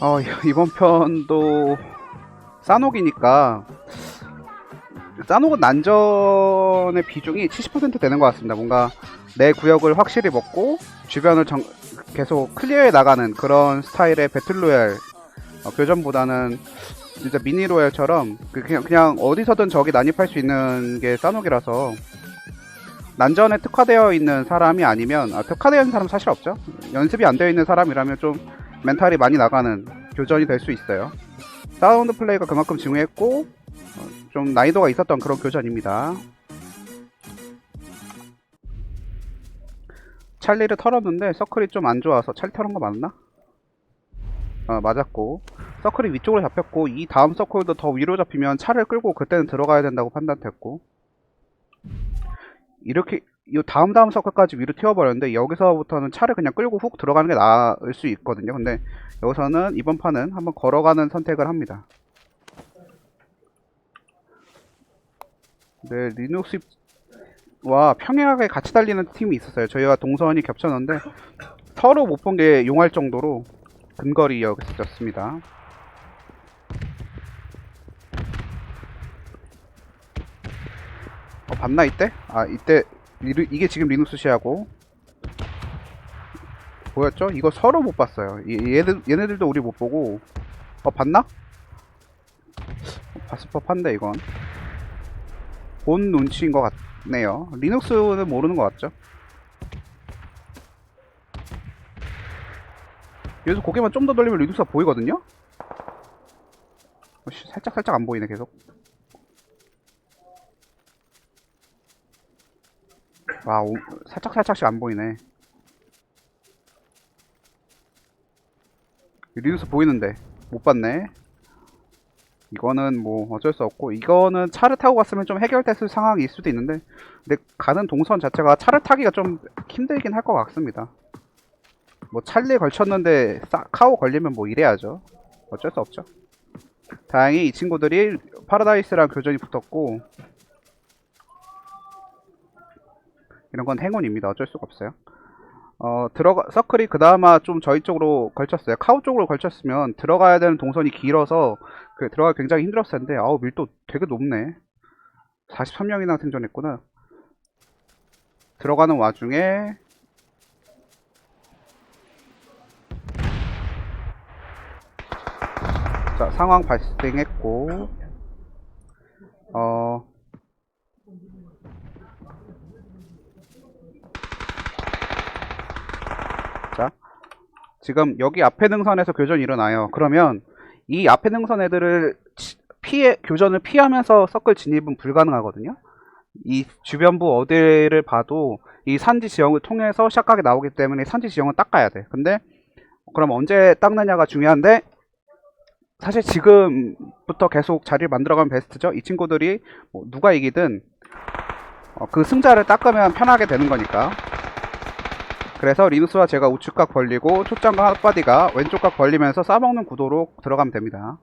어, 이번 편도 싸녹이니까 싸녹은 난전의 비중이 70% 되는 것 같습니다. 뭔가 내 구역을 확실히 먹고 주변을 정- 계속 클리어해 나가는 그런 스타일의 배틀로얄 어, 교전보다는 진짜 미니로얄처럼 그- 그냥, 그냥 어디서든 적이 난입할 수 있는 게 싸녹이라서 난전에 특화되어 있는 사람이 아니면 아, 특화되어 있는 사람 은 사실 없죠. 연습이 안 되어 있는 사람이라면 좀 멘탈이 많이 나가는 교전이 될 수 있어요. 사운드 플레이가 그만큼 중요했고 어, 좀 난이도가 있었던 그런 교전입니다. 찰리를 털었는데 서클이 좀 안 좋아서 찰리 털은 거 맞나? 어, 맞았고 서클이 위쪽으로 잡혔고 이 다음 서클도 더 위로 잡히면 차를 끌고 그때는 들어가야 된다고 판단됐고 이렇게 이 다음 다음 서클까지 위로 튀어버렸는데 여기서부터는 차를 그냥 끌고 훅 들어가는 게 나을 수 있거든요. 근데 여기서는 이번 판은 한번 걸어가는 선택을 합니다. 네, 리눅스와 평행하게 같이 달리는 팀이 있었어요. 저희와 동선이 겹쳤는데 서로 못 본 게 용할 정도로 근거리였습니다. 어, 봤나 이때? 아 이때 이게 지금 리눅스 시하고 보였죠? 이거 서로 못 봤어요. 이- 얘들 얘네들도 우리 못 보고 어 봤나? 어, 봤을 법한데 이건 본 눈치인 것 같네요. 리눅스는 모르는 것 같죠? 여기서 고개만 좀 더 돌리면 리눅스가 보이거든요? 어, 씨, 살짝 살짝 안 보이네 계속. 와, 오, 살짝 살짝씩 안 보이네. 리눅스 보이는데 못 봤네. 이거는 뭐 어쩔 수 없고 이거는 차를 타고 갔으면 좀 해결됐을 상황일 수도 있는데 근데 가는 동선 자체가 차를 타기가 좀 힘들긴 할 것 같습니다. 뭐 찰리에 걸쳤는데 싸- 카오 걸리면 뭐 이래야죠. 어쩔 수 없죠. 다행히 이 친구들이 파라다이스랑 교전이 붙었고 이런 건 행운입니다. 어쩔 수가 없어요. 어, 들어가, 서클이 그나마 좀 저희 쪽으로 걸쳤어요. 카우 쪽으로 걸쳤으면 들어가야 되는 동선이 길어서 그 들어가기 굉장히 힘들었을 텐데, 아우, 밀도 되게 높네. 43명이나 생존했구나. 들어가는 와중에, 자, 상황 발생했고, 어, 자, 지금 여기 앞에 능선에서 교전이 일어나요. 그러면 이 앞에 능선 애들을 치- 피해 교전을 피하면서 서클 진입은 불가능하거든요. 이 주변부 어디를 봐도 이 산지 지형을 통해서 샷각이 나오기 때문에 산지 지형은 닦아야 돼. 근데 그럼 언제 닦느냐가 중요한데 사실 지금부터 계속 자리를 만들어가면 베스트죠. 이 친구들이 뭐 누가 이기든 어, 그 승자를 닦으면 편하게 되는 거니까. 그래서 리누스와 제가 우측각 벌리고 초장과 핫바디가 왼쪽각 벌리면서 싸먹는 구도로 들어가면 됩니다.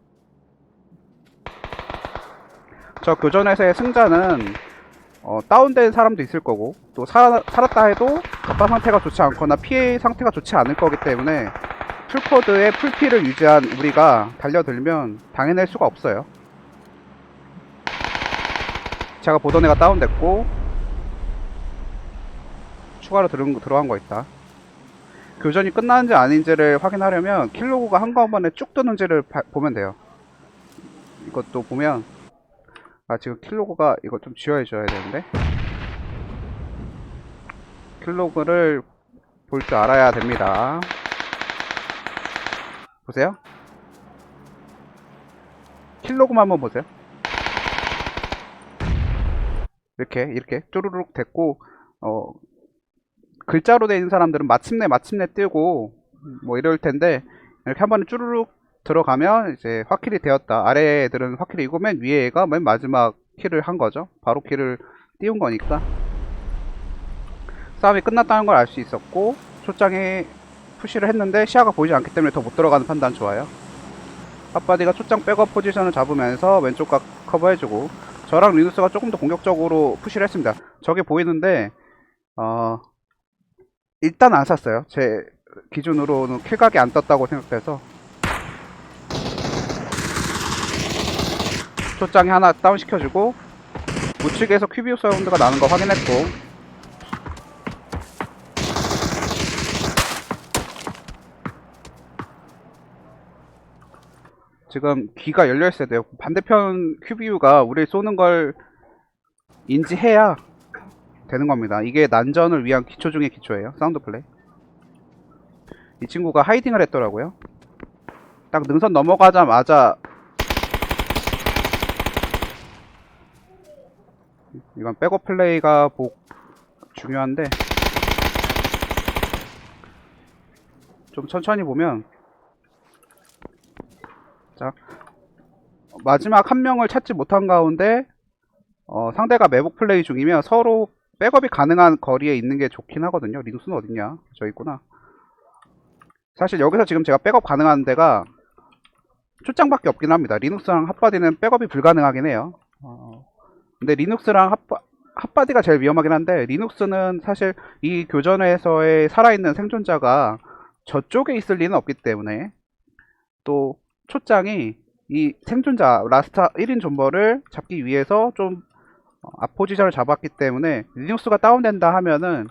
저 교전에서의 승자는 어, 다운된 사람도 있을 거고 또 살, 살았다 해도 갑바 상태가 좋지 않거나 피해 상태가 좋지 않을 거기 때문에 풀코드의 풀피를 유지한 우리가 달려들면 당해낼 수가 없어요. 제가 보던 애가 다운됐고 추가로 들은, 들어간 거 있다. 교전이 끝나는지 아닌지를 확인하려면 킬로그가 한꺼번에 쭉 뜨는지를 봐- 보면 돼요. 이것도 보면 아 지금 킬로그가 이거 좀 지워줘야 되는데 킬로그를 볼 줄 알아야 됩니다. 보세요. 킬로그만 한번 보세요. 이렇게 이렇게 쪼르륵 됐고 어 글자로 돼 있는 사람들은 마침내 마침내 뜨고 뭐 이럴 텐데 이렇게 한 번에 쭈르륵 들어가면 이제 확킬이 되었다. 아래 애들은 확킬이고 맨 위에 애가 맨 마지막 킬을 한 거죠. 바로 킬을 띄운 거니까 싸움이 끝났다는 걸 알 수 있었고 초장에 푸시를 했는데 시야가 보이지 않기 때문에 더 못 들어가는 판단 좋아요. 핫바디가 초장 백업 포지션을 잡으면서 왼쪽 각 커버해주고 저랑 리누스가 조금 더 공격적으로 푸시를 했습니다. 저게 보이는데 어 일단 안 샀어요. 제 기준으로는 킬각이 안 떴다고 생각돼서 초장이 하나 다운 시켜주고 우측에서 큐비우 사운드가 나는 거 확인했고 지금 귀가 열려 있어야 돼요. 반대편 큐비우가 우리 쏘는 걸 인지해야 되는 겁니다. 이게 난전을 위한 기초 중의 기초예요. 사운드 플레이. 이 친구가 하이딩을 했더라고요. 딱 능선 넘어가자마자 이건 백업 플레이가 복 중요한데 좀 천천히 보면 자 마지막 한 명을 찾지 못한 가운데 어, 상대가 매복 플레이 중이면 서로 백업이 가능한 거리에 있는 게 좋긴 하거든요. 링수는 어딨냐? 저 있구나. 사실 여기서 지금 제가 백업 가능한 데가 출장밖에 없긴 합니다. 리눅스랑 핫바디는 백업이 불가능하긴 해요. 어, 근데 리눅스랑 핫바, 핫바디가 제일 위험하긴 한데 리눅스는 사실 이 교전에서의 살아있는 생존자가 저쪽에 있을 리는 없기 때문에 또 초장이 이 생존자 라스트 1인 존버를 잡기 위해서 좀 어, 앞 포지션을 잡았기 때문에 리눅스가 다운된다 하면은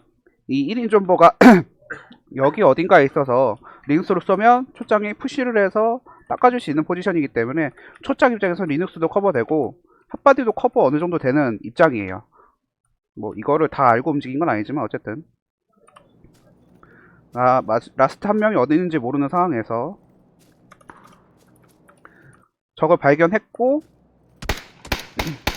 이 1인 존버가 여기 어딘가에 있어서 리눅스로 쏘면 초장이 푸시를 해서 닦아줄 수 있는 포지션이기 때문에 초장 입장에서 리눅스도 커버되고 핫바디도 커버 어느 정도 되는 입장이에요. 뭐 이거를 다 알고 움직인 건 아니지만 어쨌든 아 마, 라스트 한 명이 어디 있는지 모르는 상황에서 적을 발견했고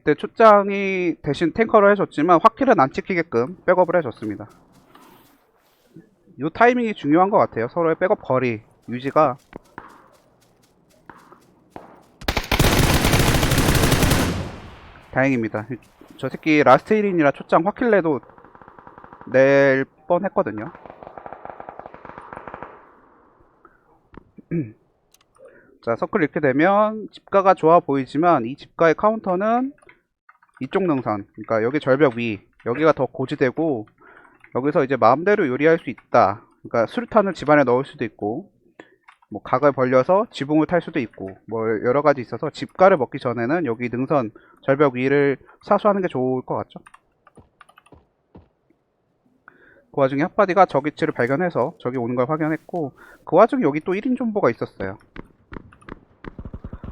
이때 초장이 대신 탱커를 해줬지만 확킬은 안 찍히게끔 백업을 해줬습니다. 이 타이밍이 중요한 것 같아요. 서로의 백업 거리 유지가 다행입니다. 저 새끼 라스트 1인이라 초장 확킬 내도 낼 뻔했거든요. 자, 서클 이렇게 되면 집가가 좋아 보이지만 이 집가의 카운터는 이쪽 능선, 그러니까 여기 절벽 위, 여기가 더 고지되고 여기서 이제 마음대로 요리할 수 있다. 그러니까 수류탄을 집안에 넣을 수도 있고 뭐 각을 벌려서 지붕을 탈 수도 있고 뭐 여러 가지 있어서 집가를 먹기 전에는 여기 능선 절벽 위를 사수하는 게 좋을 것 같죠. 그 와중에 핫바디가 저 위치를 발견해서 저기 오는 걸 확인했고 그 와중에 여기 또 1인 존버가 있었어요.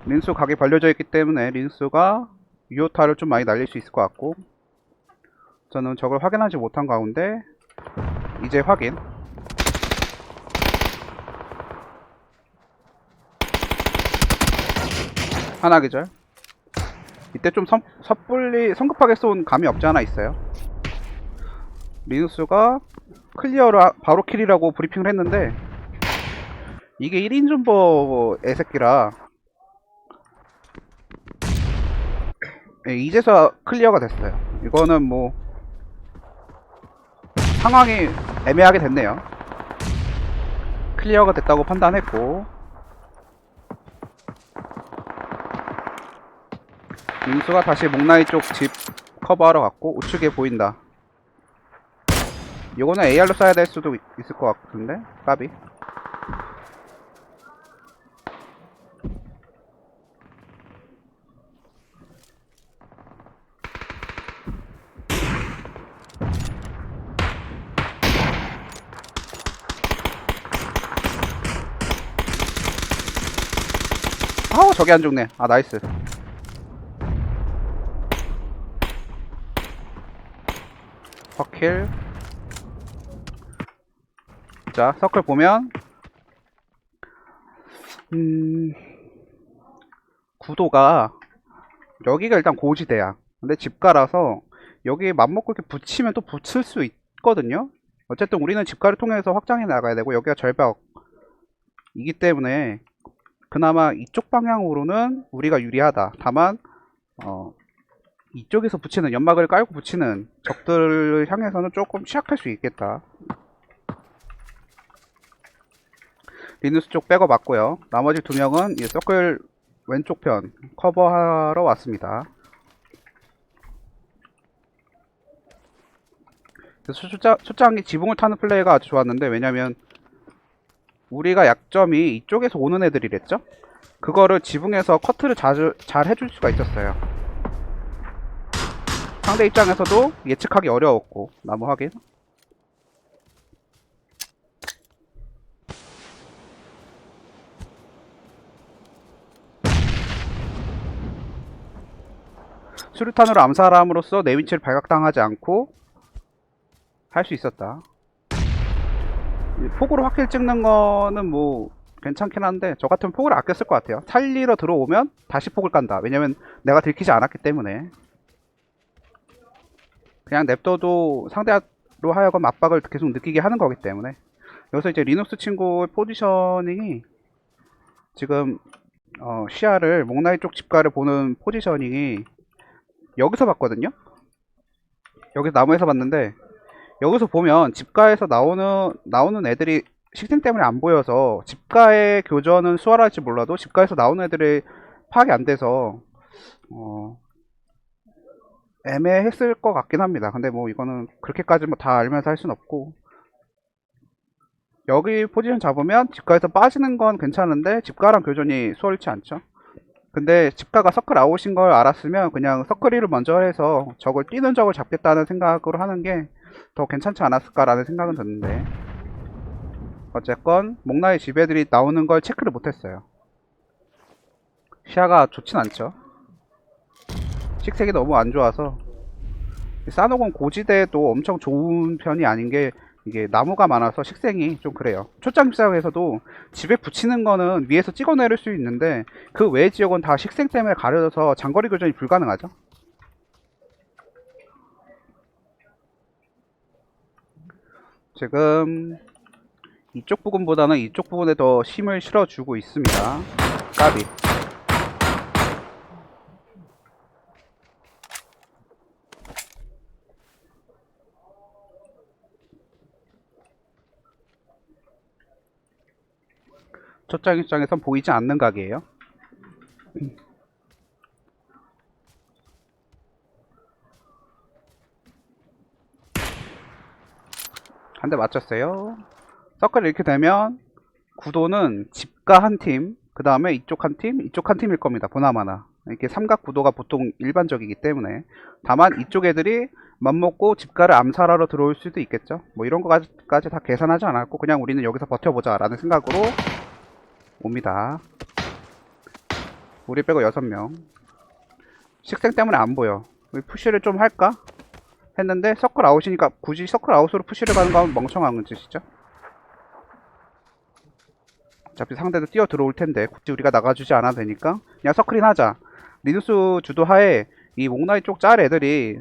린수 각이 벌려져 있기 때문에 린수가 유효타를 좀 많이 날릴 수 있을 것 같고 저는 적을 확인하지 못한 가운데 이제 확인. 하나 기절. 이때 좀 섣, 섣불리 성급하게 쏜 감이 없지 않아 있어요. 리누스가 클리어를 하- 바로 킬이라고 브리핑을 했는데 이게 1인 존버 애새끼라 예, 이제서 클리어가 됐어요. 이거는 뭐 상황이 애매하게 됐네요. 클리어가 됐다고 판단했고. 민수가 다시 목나이 쪽 집 커버하러 갔고 우측에 보인다. 이거는 AR로 쏴야 될 수도 있- 있을 것 같은데? 까비 저게 안 죽네. 아 나이스. 퍼킬. 자 서클 보면. 음 구도가 여기가 일단 고지대야. 근데 집가라서 여기 맘먹고 이렇게 붙이면 또 붙을 수 있거든요? 어쨌든 우리는 집가를 통해서 확장해 나가야 되고 여기가 절벽 이기 때문에 그나마 이쪽 방향으로는 우리가 유리하다. 다만 어, 이쪽에서 붙이는 연막을 깔고 붙이는 적들을 향해서는 조금 취약할 수 있겠다. 리누스 쪽 백업 맞고요. 나머지 두 명은 이 서클 왼쪽 편 커버하러 왔습니다. 숫자, 숫자한기 지붕을 타는 플레이가 아주 좋았는데 왜냐면 우리가 약점이 이쪽에서 오는 애들이랬죠? 그거를 지붕에서 커트를 자주, 잘 해줄 수가 있었어요. 상대 입장에서도 예측하기 어려웠고 나무 확인 수류탄으로 암살함으로써 내 위치를 발각당하지 않고 할 수 있었다. 이 폭으로 확킬 찍는 거는 뭐 괜찮긴 한데 저 같으면 폭을 아꼈을 것 같아요. 살리러 들어오면 다시 폭을 깐다. 왜냐면 내가 들키지 않았기 때문에 그냥 냅둬도 상대로 하여금 압박을 계속 느끼게 하는 거기 때문에 여기서 이제 리눅스 친구의 포지셔닝이 지금 어, 시야를 목나이 쪽 집가를 보는 포지셔닝이 여기서 봤거든요. 여기서 나무에서 봤는데 여기서 보면 집가에서 나오는 나오는 애들이 식생 때문에 안 보여서 집가의 교전은 수월할지 몰라도 집가에서 나오는 애들이 파악이 안 돼서 어, 애매했을 것 같긴 합니다. 근데 뭐 이거는 그렇게까지 뭐 다 알면서 할순 없고 여기 포지션 잡으면 집가에서 빠지는 건 괜찮은데 집가랑 교전이 수월치 않죠. 근데 집가가 서클 아웃인 걸 알았으면 그냥 서클 1을 먼저 해서 적을 뛰는 적을 잡겠다는 생각으로 하는 게 더 괜찮지 않았을까라는 생각은 드는데 어쨌건 목나의 지배들이 나오는 걸 체크를 못했어요. 시야가 좋진 않죠. 식색이 너무 안 좋아서 싸노곤 고지대도 엄청 좋은 편이 아닌 게 이게 나무가 많아서 식생이 좀 그래요. 초장 입장에서도 집에 붙이는 거는 위에서 찍어내릴 수 있는데 그 외의 지역은 다 식생 때문에 가려져서 장거리 교전이 불가능하죠. 지금 이쪽 부분보다는 이쪽 부분에 더 힘을 실어주고 있습니다. 까비. 초장 입장에선 보이지 않는 각이에요. 한 대 맞췄어요. 서클 이렇게 되면 구도는 집가 한 팀, 그 다음에 이쪽 한 팀, 이쪽 한 팀일 겁니다. 보나마나. 이렇게 삼각 구도가 보통 일반적이기 때문에. 다만 이쪽 애들이 맘먹고 집가를 암살하러 들어올 수도 있겠죠. 뭐 이런 거까지 다 계산하지 않았고 그냥 우리는 여기서 버텨보자 라는 생각으로 옵니다. 우리 빼고 6명. 식생 때문에 안 보여. 푸시를 좀 할까? 했는데 서클 아웃이니까 굳이 서클 아웃으로 푸시를 가는 건 멍청한 짓이죠. 어차피 상대도 뛰어 들어올 텐데 굳이 우리가 나가주지 않아도 되니까 그냥 서클인 하자. 리누스 주도하에 이 목나이 쪽 짤 애들이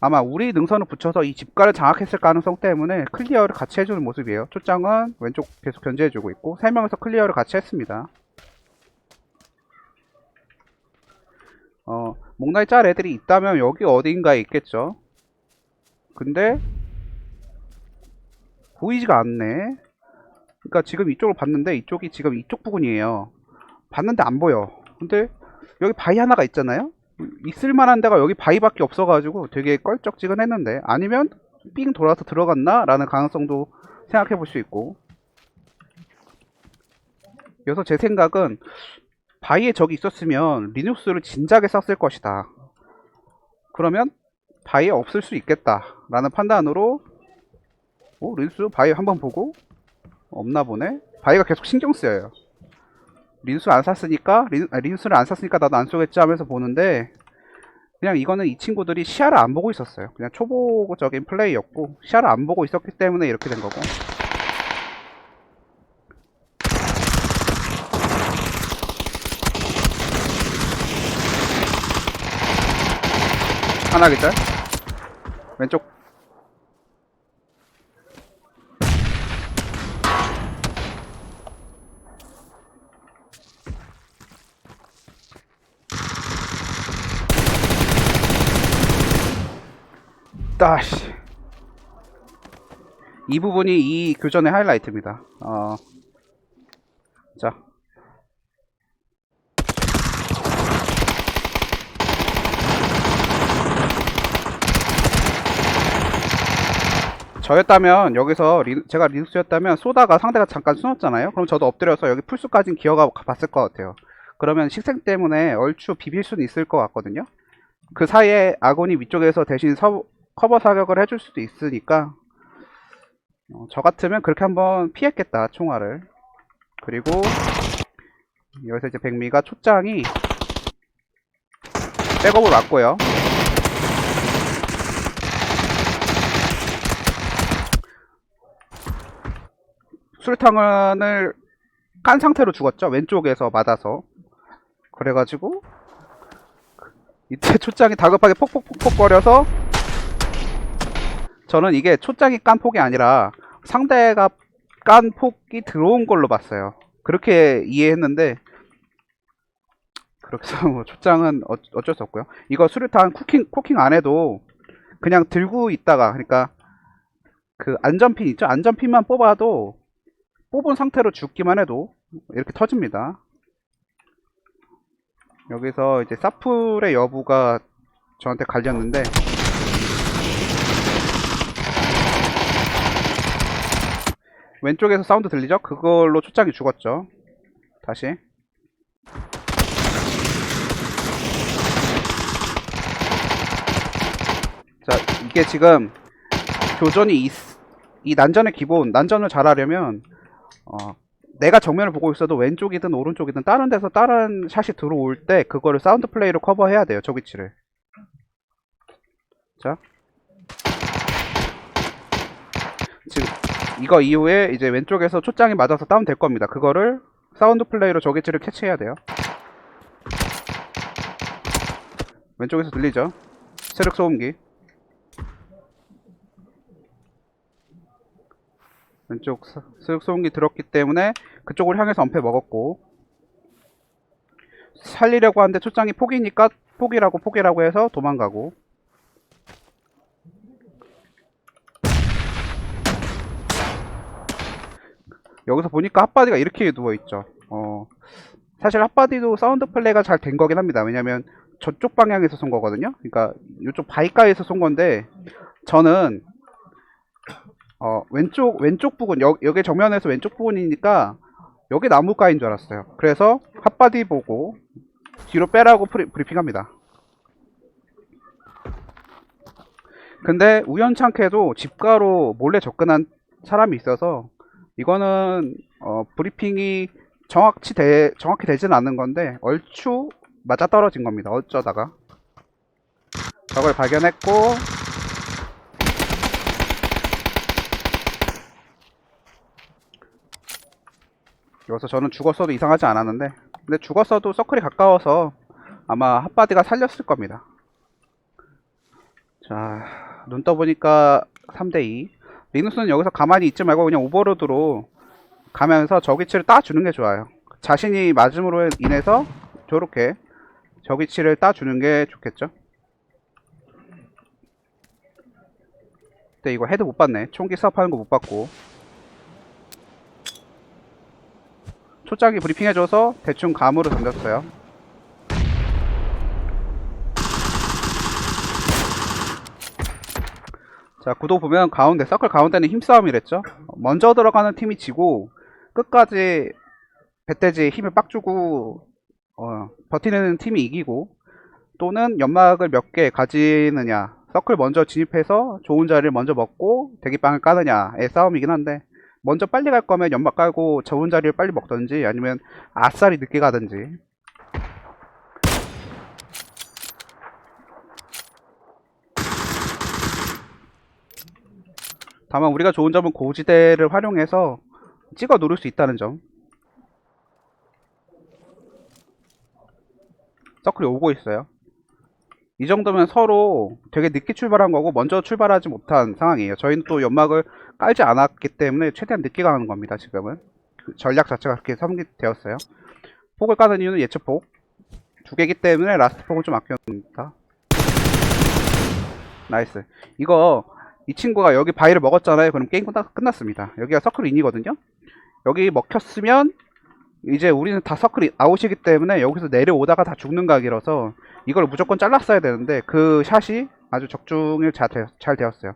아마 우리 능선을 붙여서 이 집가를 장악했을 가능성 때문에 클리어를 같이 해주는 모습이에요. 초장은 왼쪽 계속 견제해주고 있고 세 명에서 클리어를 같이 했습니다. 어, 목나이 짤 애들이 있다면 여기 어딘가에 있겠죠. 근데 보이지가 않네. 그러니까 지금 이쪽을 봤는데 이쪽이 지금 이쪽 부분이에요. 봤는데 안 보여. 근데 여기 바위 하나가 있잖아요. 있을 만한 데가 여기 바위밖에 없어가지고 되게 껄쩍지근했는데 아니면 삥 돌아서 들어갔나? 라는 가능성도 생각해 볼 수 있고 여기서 제 생각은 바위에 적이 있었으면 리눅스를 진작에 썼을 것이다. 그러면 바위에 없을 수 있겠다. 라는 판단으로 오, 리눅스 바위 한번 보고 없나 보네? 바위가 계속 신경 쓰여요. 린수 안 샀으니까 린, 아, 린수를 안 샀으니까 나도 안 쏘겠지 하면서 보는데 그냥 이거는 이 친구들이 시야를 안 보고 있었어요. 그냥 초보적인 플레이였고 시야를 안 보고 있었기 때문에 이렇게 된 거고. 하나 기절. 왼쪽 따시 이 부분이 이 교전의 하이라이트입니다. 어, 자. 저였다면 여기서 리- 제가 리눅스였다면 쏘다가 상대가 잠깐 숨었잖아요. 그럼 저도 엎드려서 여기 풀수까진 기어가 봤을 것 같아요. 그러면 식생 때문에 얼추 비빌 수는 있을 것 같거든요. 그 사이에 아군이 위쪽에서 대신 서- 커버 사격을 해줄 수도 있으니까 어, 저 같으면 그렇게 한번 피했겠다 총알을. 그리고 여기서 이제 백미가 초장이 백업을 맞고요. 수류탄을 깐 상태로 죽었죠. 왼쪽에서 맞아서. 그래가지고 이때 초장이 다급하게 폭폭폭폭 거려서 저는 이게 초장이 깐 폭이 아니라 상대가 깐 폭이 들어온 걸로 봤어요. 그렇게 이해했는데 해서 뭐 초장은 어, 어쩔 수 없고요. 이거 수류탄 쿠킹 쿠킹 안 해도 그냥 들고 있다가 그러니까 그 안전핀 있죠? 안전핀만 뽑아도 뽑은 상태로 죽기만 해도 이렇게 터집니다. 여기서 이제 사풀의 여부가 저한테 갈렸는데 왼쪽에서 사운드 들리죠? 그걸로 초장이 죽었죠. 다시 자 이게 지금 교전이 있, 이 난전의 기본 난전을 잘하려면 어, 내가 정면을 보고 있어도 왼쪽이든 오른쪽이든 다른 데서 다른 샷이 들어올 때 그거를 사운드 플레이로 커버해야 돼요 저 위치를 자 지금 이거 이후에 이제 왼쪽에서 초장이 맞아서 다운 될 겁니다. 그거를 사운드 플레이로 저 위치를 캐치해야 돼요. 왼쪽에서 들리죠? 세력 소음기. 왼쪽 사- 쓱 소음기 들었기 때문에 그쪽을 향해서 엄폐 먹었고. 살리려고 하는데 초장이 포기니까 포기라고 포기라고 해서 도망가고 여기서 보니까 핫바디가 이렇게 누워있죠 어, 사실 핫바디도 사운드 플레이가 잘 된 거긴 합니다 왜냐면 저쪽 방향에서 쏜 거거든요 그러니까 이쪽 바위가에서 쏜 건데 저는 어, 왼쪽, 왼쪽 부분, 여, 여기 정면에서 왼쪽 부분이니까, 여기 나무가인 줄 알았어요. 그래서, 핫바디 보고, 뒤로 빼라고 프리, 브리핑 합니다. 근데, 우연찮게도 집가로 몰래 접근한 사람이 있어서, 이거는, 어, 브리핑이 정확히 되, 정확히 되지는 않는 건데, 얼추 맞아 떨어진 겁니다. 어쩌다가. 저걸 발견했고, 여기서 저는 죽었어도 이상하지 않았는데 근데 죽었어도 서클이 가까워서 아마 핫바디가 살렸을 겁니다 자 눈 떠보니까 3대2 리누스는 여기서 가만히 있지 말고 그냥 오버로드로 가면서 저기치를 따주는 게 좋아요. 자신이 맞음으로 인해서 저렇게 저기치를 따주는 게 좋겠죠? 근데 이거 헤드 못 봤네. 총기 사업하는 거 못 봤고. 초장이 브리핑해줘서 대충 감으로 던졌어요. 자, 구도 보면 가운데, 서클 가운데는 힘싸움이랬죠? 먼저 들어가는 팀이 지고, 끝까지 배때지에 힘을 빡 주고, 어, 버티는 팀이 이기고, 또는 연막을 몇 개 가지느냐, 서클 먼저 진입해서 좋은 자리를 먼저 먹고, 대기빵을 까느냐의 싸움이긴 한데, 먼저 빨리 갈 거면 연막 깔고 좋은 자리를 빨리 먹던지 아니면 아싸리 늦게 가든지 다만 우리가 좋은 점은 고지대를 활용해서 찍어 누를 수 있다는 점. 서클이 오고 있어요. 이 정도면 서로 되게 늦게 출발한 거고 먼저 출발하지 못한 상황이에요. 저희는 또 연막을 깔지 않았기 때문에 최대한 늦게 가는 겁니다 지금은. 그 전략 자체가 그렇게 설계되었어요. 폭을 까는 이유는 예측폭. 두 개기 때문에 라스트 폭을 좀 아껴놓습니다. 나이스. 이거 이 친구가 여기 바위를 먹었잖아요. 그럼 게임 끝나, 끝났습니다. 여기가 서클 인이거든요. 여기 먹혔으면 이제 우리는 다 서클 아웃이기 때문에 여기서 내려오다가 다 죽는 각이라서 이걸 무조건 잘랐어야 되는데 그 샷이 아주 적중이 잘, 되, 잘 되었어요.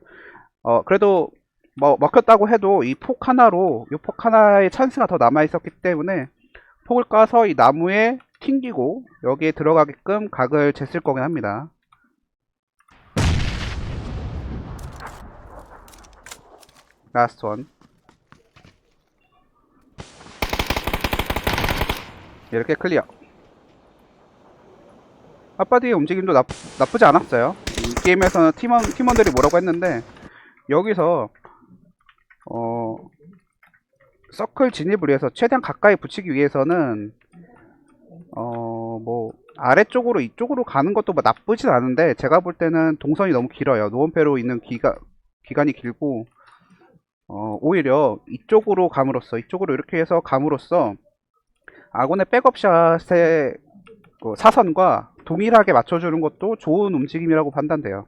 어 그래도 뭐 먹혔다고 해도 이 폭 하나로 이 폭 하나의 찬스가 더 남아 있었기 때문에 폭을 까서 이 나무에 튕기고 여기에 들어가게끔 각을 쟀을 거긴 합니다. 라스트 원 이렇게 클리어. 아빠디의 움직임도 나, 나쁘지 않았어요. 이 게임에서는 팀원, 팀원들이 뭐라고 했는데 여기서 어 서클 진입을 위해서 최대한 가까이 붙이기 위해서는 어 뭐 아래쪽으로 이쪽으로 가는 것도 뭐 나쁘진 않은데 제가 볼 때는 동선이 너무 길어요. 노원패로 있는 기가, 기간이 길고 어 오히려 이쪽으로 감으로써 이쪽으로 이렇게 해서 감으로써 아군의 백업샷의 그 사선과 동일하게 맞춰주는 것도 좋은 움직임이라고 판단돼요.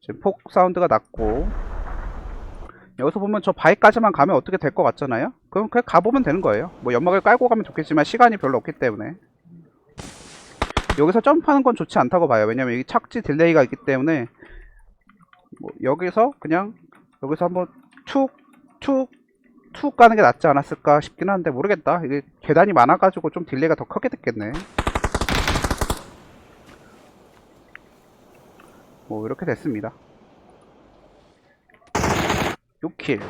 지금 폭 사운드가 났고 여기서 보면 저 바위까지만 가면 어떻게 될 것 같잖아요? 그럼 그냥 가보면 되는 거예요. 뭐 연막을 깔고 가면 좋겠지만 시간이 별로 없기 때문에 여기서 점프하는 건 좋지 않다고 봐요. 왜냐면 여기 착지 딜레이가 있기 때문에 뭐 여기서 그냥 여기서 한번 툭 툭, 툭 가는 게 낫지 않았을까 싶긴 한데 모르겠다. 이게 계단이 많아가지고 좀 딜레이가 더 크게 됐겠네. 뭐 이렇게 됐습니다. 6킬.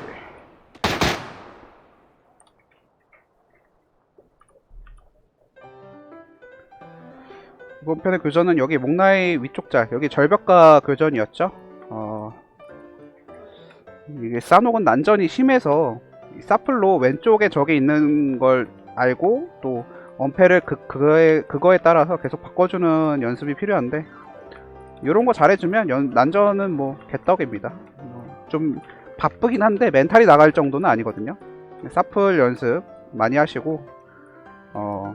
이번 편의 교전은 여기 목나이 위쪽 짤, 여기 절벽가 교전이었죠. 어, 이게 싸녹은 난전이 심해서 이 사플로 왼쪽에 적이 있는 걸 알고 또 엄폐를 그, 그거에, 그거에 따라서 계속 바꿔주는 연습이 필요한데 이런 거 잘해주면 연- 난전은 뭐 개떡입니다. 어, 좀 바쁘긴 한데 멘탈이 나갈 정도는 아니거든요. 사플 연습 많이 하시고 어,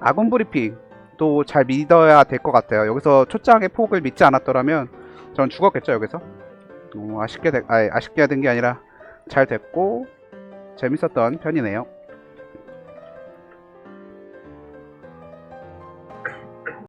아군 브리핑 또잘 믿어야 될 것 같아요. 여기서 초장의 폭을 믿지 않았더라면 전 죽었겠죠 여기서. 어, 아쉽게 되, 아니, 아쉽게 된 게 아니라 잘 됐고 재밌었던 편이네요.